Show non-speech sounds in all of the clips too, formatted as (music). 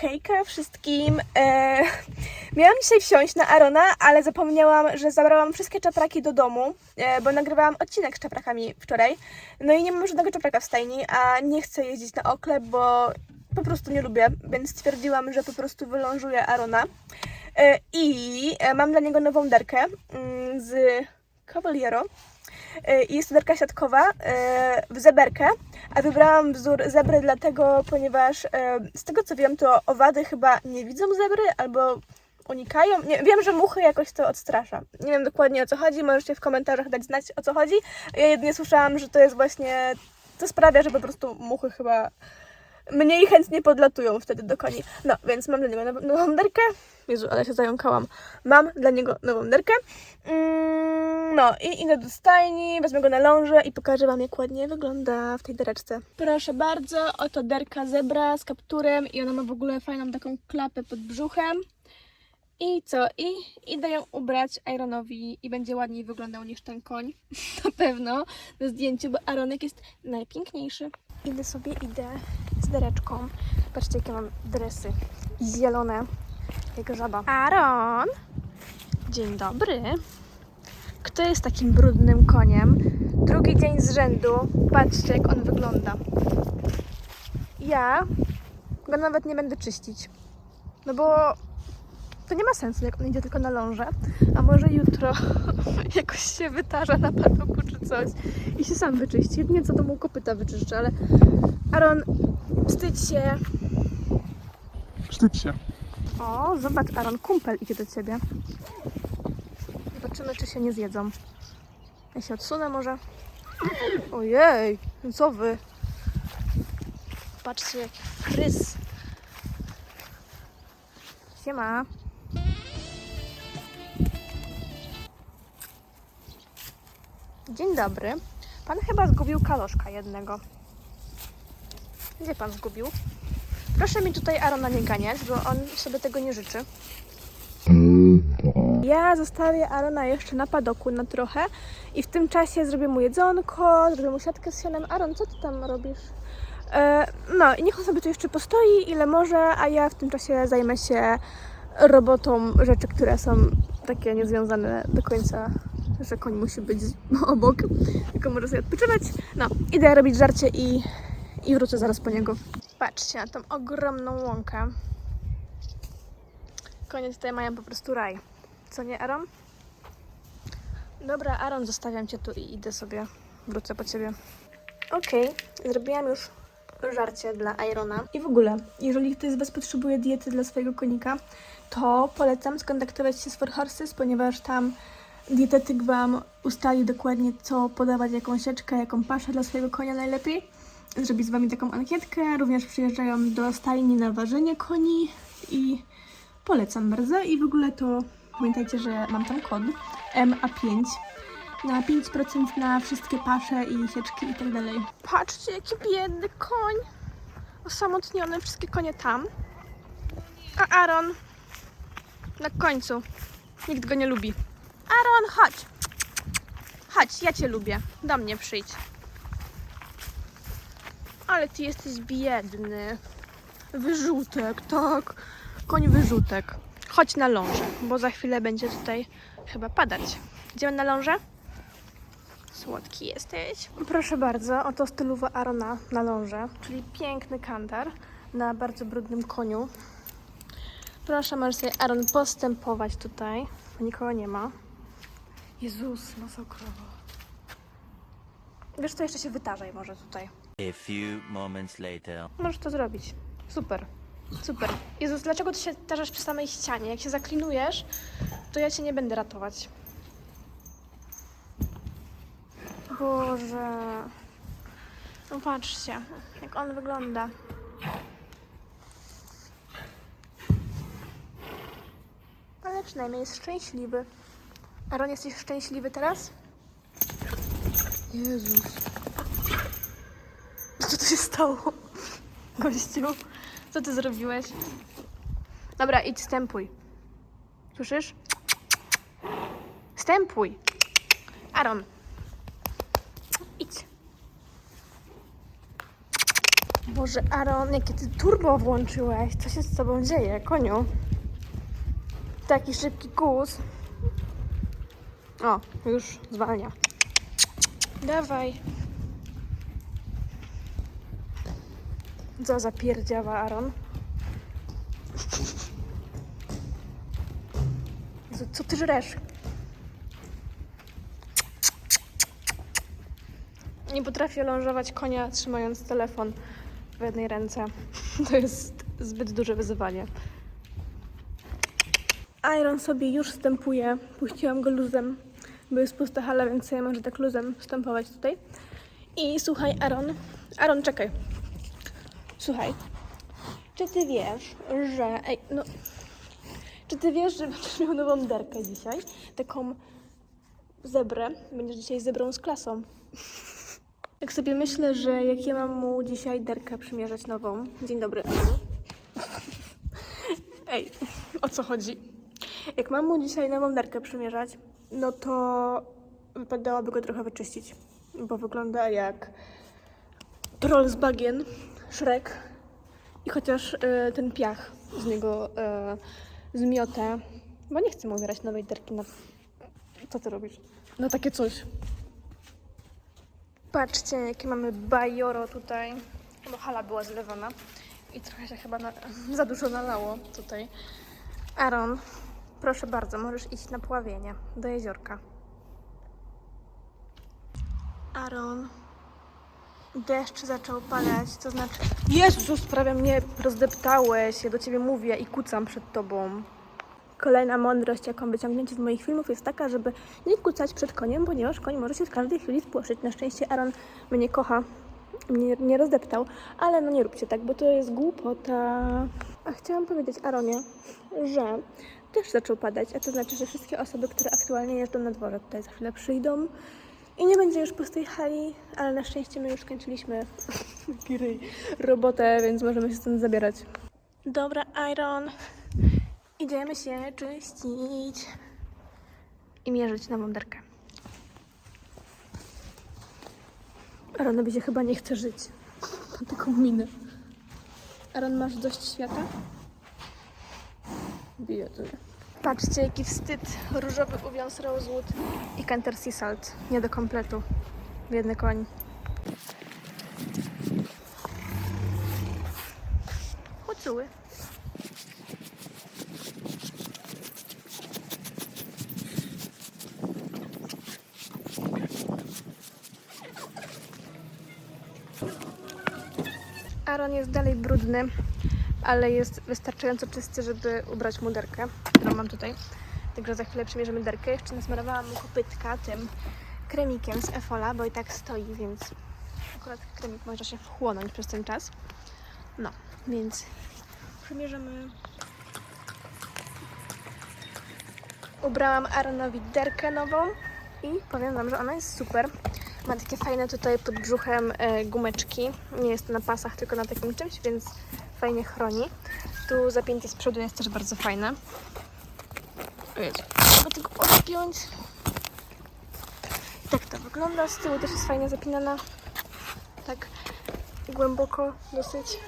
Hejka wszystkim. E, miałam dzisiaj wsiąść na Arona, ale zapomniałam, że zabrałam wszystkie czapraki do domu, e, bo nagrywałam odcinek z czaprakami wczoraj. No i nie mam żadnego czapraka w stajni, a nie chcę jeździć na oklep, bo po prostu nie lubię, więc stwierdziłam, że po prostu wylążuję Arona. E, I e, mam dla niego nową derkę mm, z Cavaliero. E, i Jest to siatkowa e, w zeberkę, a wybrałam wzór zebry dlatego, ponieważ e, z tego co wiem, to owady chyba nie widzą zebry albo unikają. Nie, wiem, że muchy jakoś to odstrasza. Nie wiem dokładnie o co chodzi, możecie w komentarzach dać znać o co chodzi. Ja jedynie słyszałam, że to jest właśnie, to sprawia, że po prostu muchy chyba mniej chętnie podlatują wtedy do koni. No, więc mam dla niego now- nową derkę. Jezu, ale się zająkałam. Mam dla niego nową derkę. Mm, no i idę do stajni, wezmę go na lążę i pokażę Wam, jak ładnie wygląda w tej dereczce. Proszę bardzo, oto derka zebra z kapturem i ona ma w ogóle fajną taką klapę pod brzuchem. I co? I idę ją ubrać Ironowi i będzie ładniej wyglądał niż ten koń. (laughs) Na pewno na zdjęciu, bo Aronek jest najpiękniejszy. Idę sobie, idę z dereczką. Patrzcie, jakie mam dresy. Zielone, jak żaba. Aaron! Dzień dobry. Kto jest takim brudnym koniem? Drugi dzień z rzędu. Patrzcie, jak on wygląda. Ja go nawet nie będę czyścić. No bo to nie ma sensu, jak on idzie tylko na lążę. A może jutro (laughs) jakoś się wytarza na padoku czy coś i się sam wyczyści. Jedynie co to mu kopyta wyczyszczę, ale Aaron, wstydź się. Wstydź się. O, zobacz, Aaron, kumpel idzie do ciebie. Zobaczymy, czy się nie zjedzą. Ja się odsunę może. Ojej, co wy? Patrzcie, jaki fryz. Siema. Dzień dobry. Pan chyba zgubił kaloszka jednego. Gdzie pan zgubił? Proszę mi tutaj Arona nie ganiać, bo on sobie tego nie życzy. Ja zostawię Arona jeszcze na padoku na trochę i w tym czasie zrobię mu jedzonko, zrobię mu siatkę z sianem. Aron, co ty tam robisz? E, no i niech on sobie tu jeszcze postoi ile może, a ja w tym czasie zajmę się robotą rzeczy, które są takie niezwiązane do końca, że koń musi być obok, tylko może sobie odpoczywać. No, idę robić żarcie i, i wrócę zaraz po niego. Patrzcie na tą ogromną łąkę. Konie tutaj mają po prostu raj. Co nie, Aaron? Dobra, Aaron, zostawiam cię tu i idę sobie. Wrócę po ciebie. Okej, zrobiłam już żarcie dla Irona. I w ogóle, jeżeli ktoś z Was potrzebuje diety dla swojego konika, to polecam skontaktować się z For Horses, ponieważ tam dietetyk Wam ustali dokładnie, co podawać, jaką sieczkę, jaką paszę dla swojego konia najlepiej. Zrobi z Wami taką ankietkę. Również przyjeżdżają do stajni na ważenie koni i polecam bardzo. I w ogóle to pamiętajcie, że mam tam kod MA5 na 5% na wszystkie pasze i sieczki i tak dalej. Patrzcie, jaki biedny koń. Osamotniony, wszystkie konie tam. A Aaron na końcu. Nikt go nie lubi. Aaron, chodź. Chodź, ja cię lubię. Do mnie przyjdź. Ale ty jesteś biedny. Wyrzutek, tak. Koń wyrzutek. Chodź na lążę, bo za chwilę będzie tutaj chyba padać. Idziemy na lążę? Słodki jesteś. Proszę bardzo, oto stylowa Arona na lążę, czyli piękny kantar na bardzo brudnym koniu. Proszę, możesz sobie Aaron postępować tutaj, bo nikogo nie ma. Jezus, masakrowo. Wiesz co, jeszcze się wytarzaj może tutaj. A few moments later. Możesz to zrobić. Super. Super. Jezus, dlaczego ty się tarzasz przy samej ścianie? Jak się zaklinujesz, to ja cię nie będę ratować. Boże. No patrzcie, jak on wygląda. Ale przynajmniej jest szczęśliwy. Aaron, jesteś szczęśliwy teraz? Jezus. Co to się stało? Gościu, co ty zrobiłeś? Dobra, idź stępuj. Słyszysz? Stępuj. Aaron. Idź. Boże, Aaron, jakie ty turbo włączyłeś? Co się z tobą dzieje, koniu? Taki szybki kus. O, już zwalnia. Dawaj. Co za pierdziawa, Aaron? Jezu, Co ty żresz? Nie potrafię lążować konia trzymając telefon w jednej ręce. (laughs) To jest zbyt duże wyzwanie. Iron sobie już wstępuje. Puściłam go luzem, bo jest pusta hala, więc sobie może tak luzem wstępować tutaj. I słuchaj, Aaron. Aaron, czekaj. Słuchaj. Czy ty wiesz, że... Ej, no... Czy ty wiesz, że będziesz miał nową derkę dzisiaj? Taką zebrę. Będziesz dzisiaj zebrą z klasą. Tak sobie myślę, że jak ja mam mu dzisiaj derkę przymierzać nową. Dzień dobry. Ej, o co chodzi? Jak mam mu dzisiaj nową derkę przymierzać, no to wypadałoby go trochę wyczyścić, bo wygląda jak troll z bagien, Shrek i chociaż e, ten piach z niego e, zmiotę, bo nie chcę mu ubierać nowej derki na... Co ty robisz? No takie coś. Patrzcie, jakie mamy bajoro tutaj. Bo hala była zlewana i trochę się chyba na, za dużo nalało tutaj. Aaron, proszę bardzo, możesz iść na pławienie do jeziorka. Aaron, deszcz zaczął padać, to znaczy... Jezus, prawie mnie rozdeptałeś, ja do ciebie mówię i kucam przed tobą. Kolejna mądrość, jaką wyciągnięcie z moich filmów, jest taka, żeby nie kucać przed koniem, ponieważ koń może się w każdej chwili spłoszyć. Na szczęście Aaron mnie kocha, mnie nie rozdeptał, ale no nie róbcie tak, bo to jest głupota. A chciałam powiedzieć Aaronie, że też zaczął padać, a to znaczy, że wszystkie osoby, które aktualnie jeżdżą na dworze tutaj za chwilę przyjdą i nie będzie już pustej hali, ale na szczęście my już skończyliśmy (laughs) Kirej, robotę, więc możemy się stąd zabierać. Dobra, Iron. Idziemy się czyścić i mierzyć nową derkę. Aaronowi się chyba nie chce żyć. Taką minę. Aaron, masz dość świata? Biedny. Patrzcie, jaki wstyd. Różowy uwiązł Rosewood i Canter Sea Salt. Nie do kompletu. Biedny koń. Hucuły. Aaron jest dalej brudny, ale jest wystarczająco czysty, żeby ubrać mu derkę, którą mam tutaj. Także za chwilę przymierzymy derkę. Jeszcze nasmarowałam kopytka tym kremikiem z Efola, bo i tak stoi, więc akurat kremik może się wchłonąć przez ten czas. No, więc przymierzymy. Ubrałam Aaronowi derkę nową i powiem Wam, że ona jest super. Ma takie fajne tutaj pod brzuchem e, gumeczki. Nie jest to na pasach, tylko na takim czymś, więc fajnie chroni. Tu zapięcie z przodu jest też bardzo fajne. Trzeba tego odpiąć. Tak to wygląda. Z tyłu też jest fajnie zapinana. Tak głęboko dosyć.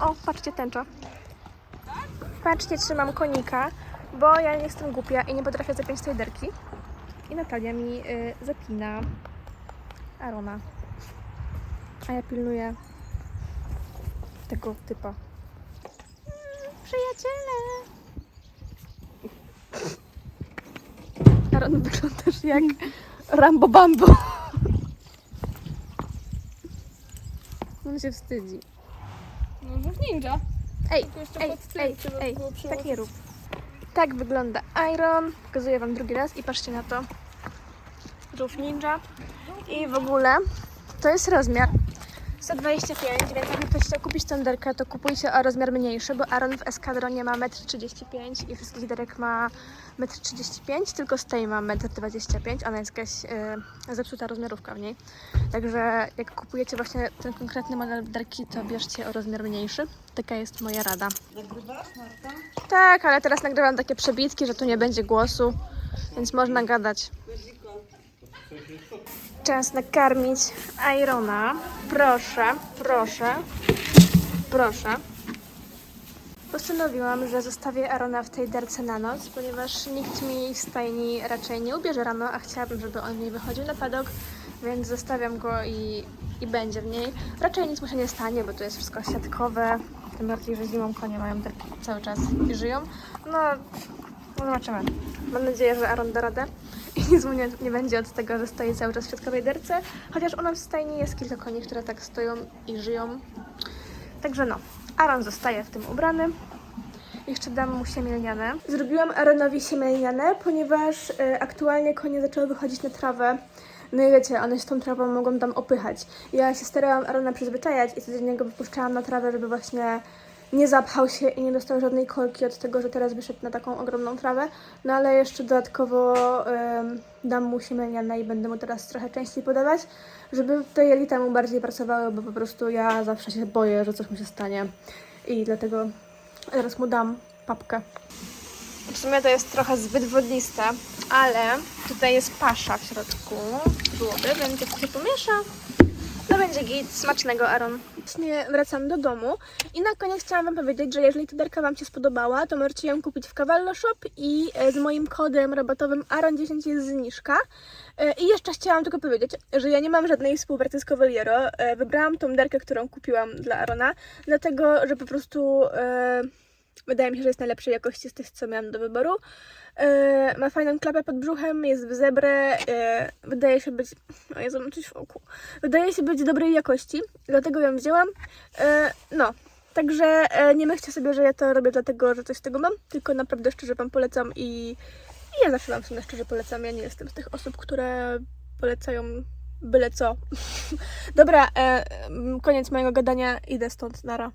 O, patrzcie tęcza. Patrzcie, trzymam konika, bo ja nie jestem głupia i nie potrafię zapiąć tej derki. I Natalia mi y, zapina Arona. A ja pilnuję tego typa. Przyjaciele! Aaron wyglądasz jak Rambo Bambo. On się wstydzi. No mów ninja. Ej, jeszcze ej, pod tym ej, trzeba ej, było tak nie rób. Tak wygląda Iron. Pokazuję Wam drugi raz i patrzcie na to. Żółw ninja. I w ogóle to jest rozmiar 125, więc jakby ktoś chciał kupić tą derkę, to kupujcie o rozmiar mniejszy, bo Aaron w eskadronie ma 1,35 m i wszystkich derek ma 1,35 m, tylko z tej ma 1,25 m. Ona jest jakaś e, zepsuta rozmiarówka w niej. Także jak kupujecie właśnie ten konkretny model derki, to bierzcie o rozmiar mniejszy. Taka jest moja rada. Tak, ale teraz nagrywam takie przebitki, że tu nie będzie głosu, więc można gadać. Czas nakarmić Irona. Proszę, proszę. Proszę. Postanowiłam, że zostawię Arona w tej derce na noc, ponieważ nikt mi z stajni raczej nie ubierze rano, a chciałabym, żeby on w niej wychodził na padok, więc zostawiam go i, i będzie w niej. Raczej nic mu się nie stanie, bo to jest wszystko siatkowe, tym bardziej, że zimą konie mają derki cały czas i żyją. No, no zobaczymy. Mam nadzieję, że Aaron da radę i nic mu nie, nie będzie od tego, że stoi cały czas w siatkowej derce, chociaż u nas w stajni jest kilka koni, które tak stoją i żyją. Także no, Aaron zostaje w tym ubrany. Jeszcze dam mu siemielniane. Zrobiłam Aaronowi siemielniane, ponieważ e, aktualnie konie zaczęły wychodzić na trawę. No i wiecie, one się tą trawą mogą tam opychać. Ja się starałam Arona przyzwyczajać i codziennie go wypuszczałam na trawę, żeby właśnie nie zapchał się i nie dostał żadnej kolki od tego, że teraz wyszedł na taką ogromną trawę. No ale jeszcze dodatkowo dam mu siemielniane i będę mu teraz trochę częściej podawać, żeby te jelita mu bardziej pracowały, bo po prostu ja zawsze się boję, że coś mu się stanie. I dlatego Zaraz mu dam papkę. W sumie to jest trochę zbyt wodniste, ale tutaj jest pasza w środku byłoby, więc jak się pomiesza, to będzie git smacznego Aaron. Właśnie wracam do domu i na koniec chciałam Wam powiedzieć, że jeżeli ta derka Wam się spodobała, to możecie ją kupić w Cavallo Shop i e, z moim kodem rabatowym Aaron10 jest zniżka. E, I jeszcze chciałam tylko powiedzieć, że ja nie mam żadnej współpracy z Cavaliero. E, Wybrałam tą derkę, którą kupiłam dla Arona, dlatego, że po prostu wydaje mi się, że jest najlepszej jakości z tych, co miałam do wyboru. E, ma fajną klapę pod brzuchem, jest w zebrę, e, wydaje się być... O Jezu, mam coś w oku. Wydaje się być dobrej jakości, dlatego ją wzięłam. E, no, także e, nie myślcie sobie, że ja to robię dlatego, że coś z tego mam, tylko naprawdę szczerze Wam polecam i, i ja zawsze Wam w sumie szczerze polecam. Ja nie jestem z tych osób, które polecają byle co. (laughs) Dobra, e, koniec mojego gadania, idę stąd, nara.